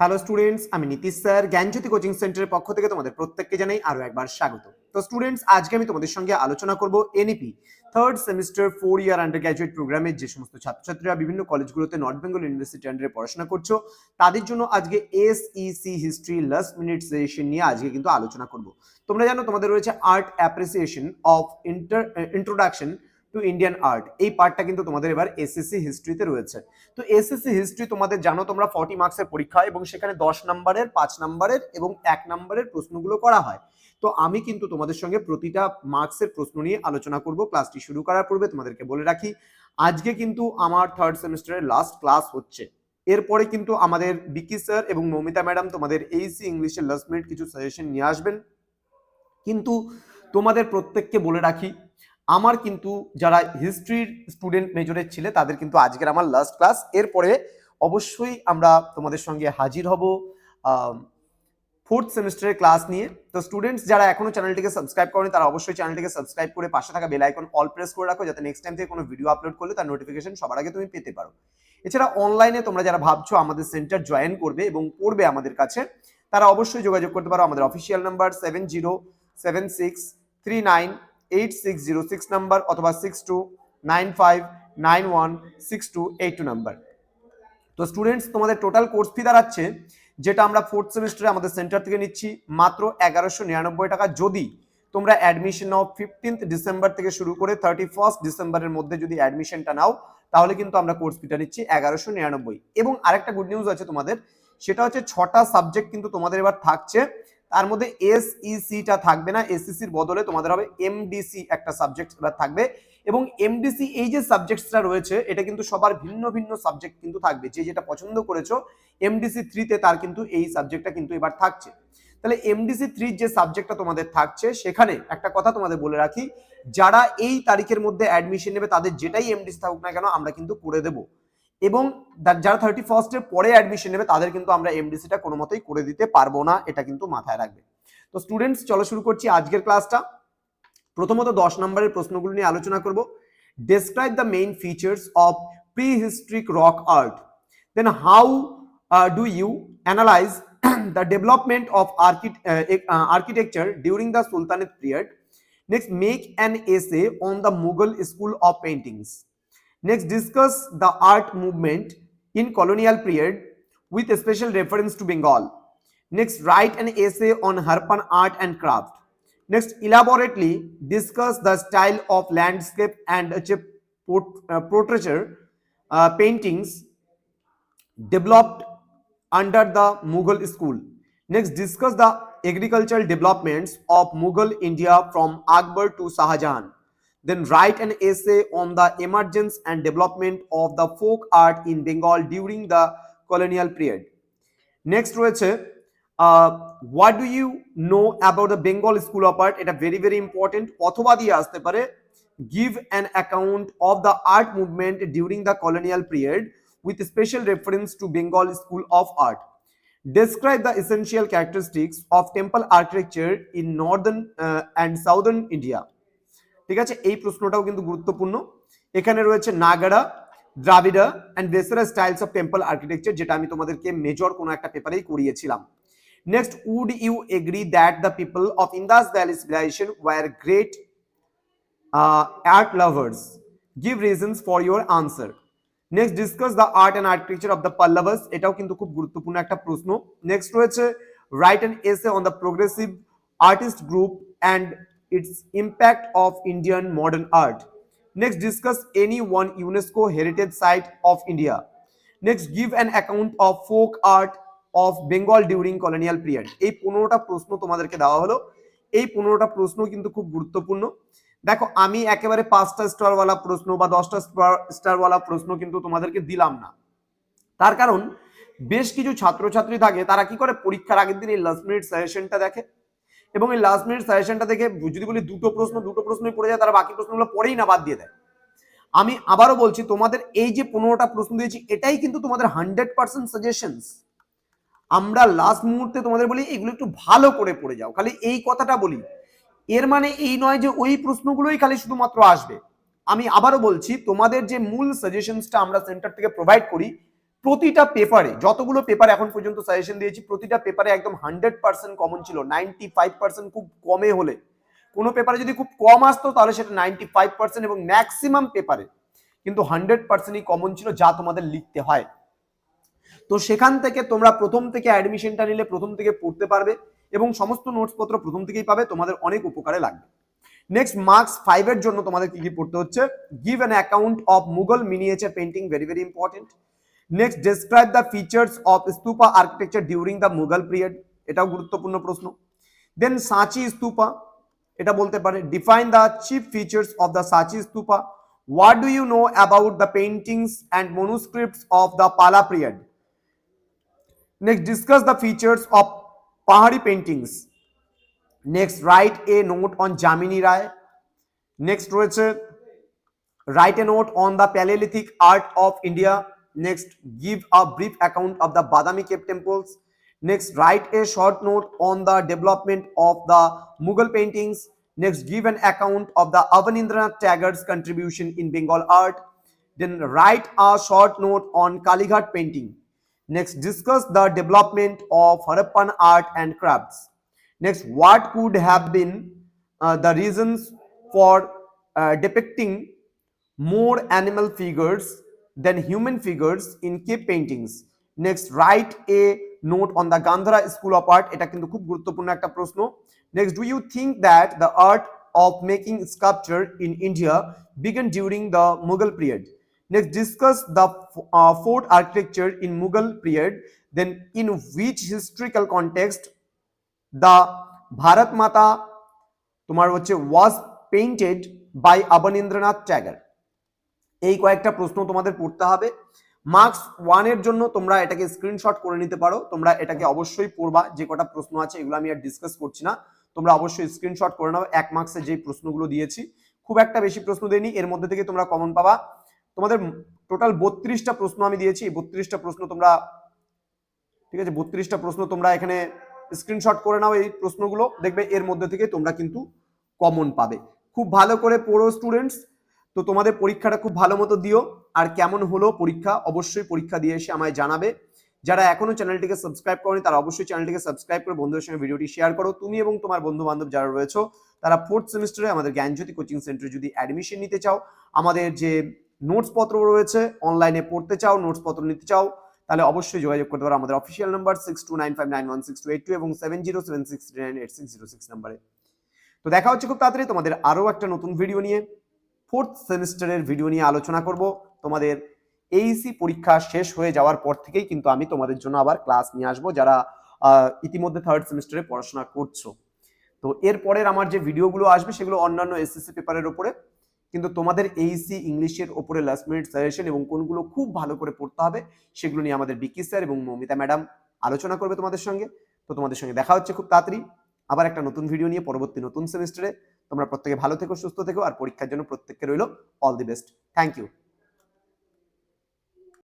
Hello students আমি Nitish sir, Gyanjyoti coaching সেন্টারের পক্ষ থেকে তোমাদের প্রত্যেককে জানাই আরও একবার স্বাগত। তো স্টুডেন্টস আজকে আমি তোমাদের সঙ্গে আলোচনা করব NEP third semester four year undergraduate প্রোগ্রামের যে সমস্ত ছাত্রছাত্রীরা বিভিন্ন কলেজগুলোতে নর্থ বেঙ্গল ইউনিভার্সিটি আন্ডারে পড়াশোনা করছ, তাদের জন্য আজকে SEC history last minute session নিয়ে আজকে কিন্তু আলোচনা করব। তোমরা জানো তোমাদের রয়েছে art appreciation of inter introduction to Indian art এই পার্টটা কিন্তু তোমাদের এবার এসএসসি হিস্ট্রিতে রয়েছে। তো এসএসসি হিস্ট্রি তোমাদের জানো তোমরা ফর্টি মার্কসের পরীক্ষা এবং সেখানে দশ নম্বরের, পাঁচ নম্বরের এবং এক নম্বরের প্রশ্নগুলো করা হয়। তো আমি কিন্তু তোমাদের সঙ্গে প্রতিটা মার্কসের প্রশ্ন নিয়ে আলোচনা করব। ক্লাসটি শুরু করার পূর্বে তোমাদেরকে বলে রাখি, আজকে কিন্তু আমার থার্ড সেমিস্টারের লাস্ট ক্লাস হচ্ছে। এরপরে কিন্তু আমাদের বিকি স্যার এবং মৌমিতা ম্যাডাম তোমাদের এইসি ইংলিশের লাস্ট মিনিট কিছু সাজেশন নিয়ে আসবেন। কিন্তু তোমাদের প্রত্যেককে বলে রাখি আমার কিন্তু যারা হিস্ট্রির স্টুডেন্ট মেজরের ছিলে, তাদের কিন্তু আজকের আমার লাস্ট ক্লাস এরপরে অবশ্যই আমরা তোমাদের সঙ্গে হাজির হব ফোর্থ সেমিস্টারের ক্লাস নিয়ে। তো স্টুডেন্টস যারা এখনও চ্যানেলটিকে সাবস্ক্রাইব করেনি, তারা অবশ্যই চ্যানেলটিকে সাবস্ক্রাইব করে পাশে থাকা বেল আইকন অল প্রেস করে রাখো, যাতে নেক্সট টাইম থেকে কোনো ভিডিও আপলোড করলে তার নোটিফিকেশন সবার আগে তুমি পেতে পারো। এছাড়া অনলাইনে তোমরা যারা ভাবছ আমাদের সেন্টার জয়েন করবে এবং পড়বে আমাদের কাছে, তারা অবশ্যই যোগাযোগ করতে পারো। আমাদের official number seven zero seven six three nine eight six zero six number অথবা six two nine five nine one six two eight two number তো স্টুডেন্টস তোমাদের টোটাল কোর্স ফি দাঁড়াচ্ছে, যেটা আমরা ফোর্থ সেমিস্টারে আমাদের সেন্টার থেকে নিচ্ছি, মাত্র এগারোশো নিরানব্বই টাকা। যদি তোমরা অ্যাডমিশন নাও ফিফটিন্থ ডিসেম্বর থেকে শুরু করে থার্টি ফার্স্ট ডিসেম্বরের মধ্যে যদি অ্যাডমিশনটা নাও, তাহলে কিন্তু আমরা কোর্স ফিটা নিচ্ছি এগারোশো নিরানব্বই। এবং আরেকটা গুড নিউজ আছে তোমাদের, সেটা হচ্ছে ছটা সাবজেক্ট কিন্তু তোমাদের এবার থাকছে তার মধ্যে এসইসিটা থাকবে না এসইসির বদলে তোমাদের হবে এমডিসি একটা সাবজেক্ট এবার থাকবে। এবং এমডিসি এই যে সাবজেক্টসটা রয়েছে, এটা কিন্তু সবার ভিন্ন ভিন্ন সাবজেক্ট কিন্তু থাকবে। যে যেটা পছন্দ করেছ এমডিসি থ্রিতে তার কিন্তু এই সাবজেক্টটা কিন্তু এবার থাকছে। তাহলে এমডিসি থ্রির যে সাবজেক্টটা তোমাদের থাকছে, সেখানে একটা কথা তোমাদের বলে রাখি, যারা এই তারিখের মধ্যে অ্যাডমিশন নেবে, তাদের যেটাই এমডিসি থাকুক না কেন, আমরা কিন্তু করে দেবো। এবং যারা থার্টি ফার্স্টের পরে অ্যাডমিশন নেবে, তাদের কিন্তু আমরা এমডিসিটা কোনো মতেই করে দিতে পারব না, এটা কিন্তু মাথায় রাখবে। তো স্টুডেন্টস চলো শুরু করছি আজকের ক্লাসটা প্রথমত দশ নম্বরের প্রশ্নগুলো নিয়ে আলোচনা করব। Describe the main features of prehistoric rock art then how do you analyse the development of architecture during the Sultanate period next make an essay on the Mughal school of paintings Next, discuss the art movement in colonial period with a special reference to Bengal. Next, write an essay on Harpan art and craft. Next, elaborately discuss the style of landscape and uh, port- portraiture uh, paintings developed under the Mughal school. Next, discuss the agricultural developments of Mughal India from Akbar to Shahjahan. Then write an essay on the emergence and development of the folk art in Bengal during the colonial period. Next রয়েছে what do you know about the Bengal school of art এটা very very important অথবা দিয়ে আসতে পারে give an account of the art movement during the colonial period with special reference to Bengal school of art describe the essential characteristics of temple architecture in northern uh, and southern India. ঠিক আছে? এই প্রশ্নটাও কিন্তু গুরুত্বপূর্ণ। এখানে রয়েছে Nagara Dravida and Vesara styles of temple architecture যেটা আমি তোমাদেরকে মেজর কোনো একটা পেপারেই করিয়েছিলাম। Next would you agree that the people of Indus valley civilisation were great art lovers give reasons for your answer next discuss the art and architecture of the Pallavas এটাও কিন্তু খুব গুরুত্বপূর্ণ একটা প্রশ্ন। নেক্সট রয়েছে write and essay on the progressive artist group and its impact of Indian modern art. Next, discuss any one UNESCO heritage site of India. Next, give an account of folk art of Bengal during colonial period. এই পনেরোটা প্রশ্ন তোমাদেরকে দেওয়া হলো এই পনেরোটা প্রশ্ন কিন্তু খুব গুরুত্বপূর্ণ দেখো আমি একেবারে পাঁচটা স্টারওয়ালা প্রশ্ন বা দশটা স্টারওয়ালা প্রশ্ন কিন্তু তোমাদেরকে দিলাম না তার কারণ বেশ কিছু ছাত্রছাত্রী থাকে তারা কি করে পরীক্ষার আগের দিন এই লাস্ট মিনিট সাজেশনটা দেখে এবং এই লাস্ট মিনিট সাজেশনটা দেখে যদি বলি দুটো প্রশ্ন, দুটো প্রশ্নই পড়ে যায়, তারা বাকি প্রশ্নগুলো পড়েই না, বাদ দিয়ে দেয়। আমি আবারও বলছি, তোমাদের এই যে পনেরোটা প্রশ্ন দিয়েছি, এটাই কিন্তু তোমাদের হান্ড্রেড পার্সেন্ট সাজেশনস আমরা লাস্ট মুহূর্তে তোমাদের বলি, এগুলো একটু ভালো করে পড়ে যাও। খালি এই কথাটা বলি। এর মানে এই নয় যে ওই প্রশ্নগুলোই খালি শুধুমাত্র আসবে। আমি আবারও বলছি, তোমাদের যে মূল সাজেশনসটা আমরা সেন্টার থেকে প্রোভাইড করি প্রতিটা পেপারে যতগুলো পেপার এখন পর্যন্ত সাজেশন দিয়েছি, প্রতিটা পেপারে একদম হান্ড্রেড পার্সেন্ট কমন ছিল। নাইনটি ফাইভ পার্সেন্ট খুব কমে হলে। কোনো পেপারে যদি খুব কম আসতো, তাহলে সেটা নাইনটি ফাইভ পার্সেন্ট এবং ম্যাক্সিমাম পেপারে কিন্তু হান্ড্রেড পার্সেন্টই কমন ছিল, যা তোমাদের লিখতে হয়। তো সেখান থেকে তোমরা প্রথম থেকে অ্যাডমিশনটা নিলে, প্রথম থেকে পড়তে পারবে এবং সমস্ত নোটসপত্র প্রথম থেকেই পাবে, তোমাদের অনেক উপকারে লাগবে। নেক্সট মার্কস ফাইভের জন্য তোমাদের কি কি পড়তে হচ্ছে? Give an account of Mughal miniature painting very very important next describe the features of stupa architecture during the Mughal period এটাও গুরুত্বপূর্ণ প্রশ্ন। দেন সাঁচি স্তূপা এটা বলতে পারে। Define the chief features of the সাঁচি stupa what do you know about the paintings and manuscripts of the Pala period next discuss the features of Pahari paintings next write a note on Jamini Roy next রয়েছে write a note on the palaeolithic art of India Next, give a brief account of the Badami cave temples. Next, write a short note on the development of the Mughal paintings. Next, give an account of the Avanindranath Tagore's contribution in Bengal art. Then write a short note on Kalighat painting. Next, discuss the development of Harappan art and crafts. Next, what could have been uh, the reasons for uh, depicting more animal figures than human figures in cave paintings? Next, write a note on the Gandhara School of Art. এটা কিন্তু খুব গুরুত্বপূর্ণ একটা প্রশ্ন Next, do you think that the art of making sculpture in India began during the Mughal period? Next, discuss the uh, fort architecture in Mughal period. Then, in which historical context the Bharat Mata তোমার হচ্ছে ওয়াজ painted by আবনীন্দ্রনাথ ট্যাগার এই কয়েকটা প্রশ্ন তোমাদের পড়তে হবে। Marks ওয়ানের জন্য তোমরা এটাকে স্ক্রিনশট করে নিতে পারো। তোমরা এটাকে অবশ্যই পড়বা। যে কটা প্রশ্ন আছে এগুলো আমি আর ডিসকাস করছি না। তোমরা অবশ্যই স্ক্রিনশট করে নাও। এক মার্কসের যে প্রশ্নগুলো দিয়েছি। খুব একটা বেশি প্রশ্ন দেয়নি এর মধ্যে থেকে তোমরা কমন পাবা। তোমাদের টোটাল বত্রিশটা প্রশ্ন আমি দিয়েছি। বত্রিশটা প্রশ্ন তোমরা ঠিক আছে? বত্রিশটা প্রশ্ন তোমরা এখানে স্ক্রিনশট করে নাও এই প্রশ্নগুলো। দেখবে এর মধ্যে থেকে তোমরা কিন্তু কমন পাবে। খুব ভালো করে পড়ো স্টুডেন্টস তো তোমাদের পরীক্ষাটা খুব ভালো মতো দিও। আর কেমন হলো পরীক্ষা, অবশ্যই পরীক্ষা দিয়ে এসে আমায় জানাবে। যারা এখনও চ্যানেলটিকে সাবস্ক্রাইব করেনি, তারা অবশ্যই চ্যানেলটিকে সাবস্ক্রাইব করে বন্ধুদের সঙ্গে ভিডিওটি শেয়ার করো। তুমি এবং তোমার বন্ধু বান্ধব যারা রয়েছে, তারা ফোর্থ সেমিস্টারে আমাদের জ্ঞানজ্যোতি কোচিং সেন্টারে যদি অ্যাডমিশন নিতে চাও, আমাদের যে নোটস পত্র রয়েছে অনলাইনে পড়তে চাও নোটস পত্র নিতে চাও, তাহলে অবশ্যই যোগাযোগ করতে পারো আমাদের official number six two nine five nine one six two eight two এবং seven zero seven six nine eight six zero six নাম্বারে তো দেখা হচ্ছে খুব তাড়াতাড়ি তোমাদের আরও একটা নতুন ভিডিও নিয়ে। ফোর্থ সেমিস্টারের ভিডিও নিয়ে আলোচনা করব। তোমাদের এইসি পরীক্ষা শেষ হয়ে যাওয়ার পর থেকেই কিন্তু আমি তোমাদের জন্য আবার ক্লাস নিয়ে আসব, যারা ইতিমধ্যে থার্ড সেমিস্টারে পড়াশোনা করছ। তো এরপরের আমার যে ভিডিওগুলো আসবে, সেগুলো অন্যান্য এসএসসি পেপারের উপরে। কিন্তু তোমাদের এইসি ইংলিশের ওপরে লাস্ট মিনিট সাজেশন এবং কোনগুলো খুব ভালো করে পড়তে হবে, সেগুলো নিয়ে আমাদের বিকি স্যার এবং মৌমিতা ম্যাডাম আলোচনা করবে তোমাদের সঙ্গে। তো তোমাদের সঙ্গে দেখা হচ্ছে খুব তাড়াতাড়ি। আবার একটা নতুন ভিডিও নিয়ে পরবর্তী নতুন সেমিস্টারে তোমরা প্রত্যেকে ভালো থেকো, সুস্থ থেকো, আর পরীক্ষার জন্য প্রত্যেককে রইল all the best thank you